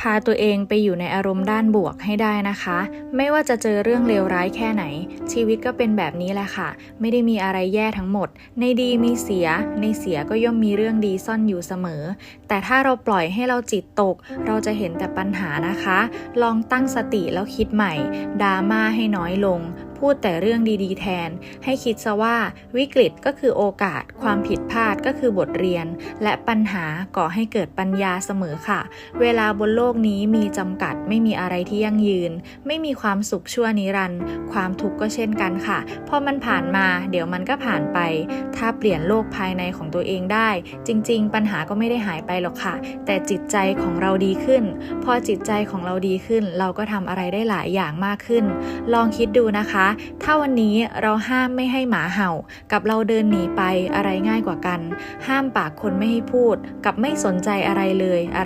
พาตัวเองไปอยู่ในอารมณ์ด้านบวกให้ได้นะคะ ไม่ว่าจะเจอเรื่องเลวร้ายแค่ไหน ชีวิตก็เป็นแบบนี้แหละค่ะ ไม่ได้มีอะไรแย่ทั้งหมด ในดีมีเสีย ในเสียก็ย่อมมีเรื่องดีซ่อนอยู่เสมอ แต่ถ้าเราปล่อยให้เราจิตตก เราจะเห็นแต่ปัญหานะคะ ลองตั้งสติแล้วคิดใหม่ดราม่าให้น้อยลง พูดแต่เรื่องดีๆ แทน ให้คิดซะว่าวิกฤตก็คือโอกาส ความผิดพลาดก็คือบทเรียน และปัญหาก่อให้เกิดปัญญาเสมอค่ะ เวลาบนโลกนี้มีจำกัดไม่มีอะไรที่ยั่งยืน ไม่มีความสุขชั่วนิรันดร์ความทุกข์ก็เช่นกันค่ะพอมันผ่านมา เดี๋ยวมันก็ผ่านไป ถ้าเปลี่ยนโลกภายในของตัวเองได้ จริง ๆ ปัญหาก็ไม่ได้หายไปหรอกค่ะ แต่จิตใจของเราดีขึ้น พอจิตใจของเราดีขึ้น เราก็ทำอะไรได้หลายอย่างมากขึ้น ลองคิดดูนะคะถ้าวันนี้เราห้ามไม่ให้หมาเห่า กับเราเดินหนีไปอะไรง่ายกว่ากัน ห้ามปากคนไม่ให้พูด กับไม่สนใจอะไรเลยอะไร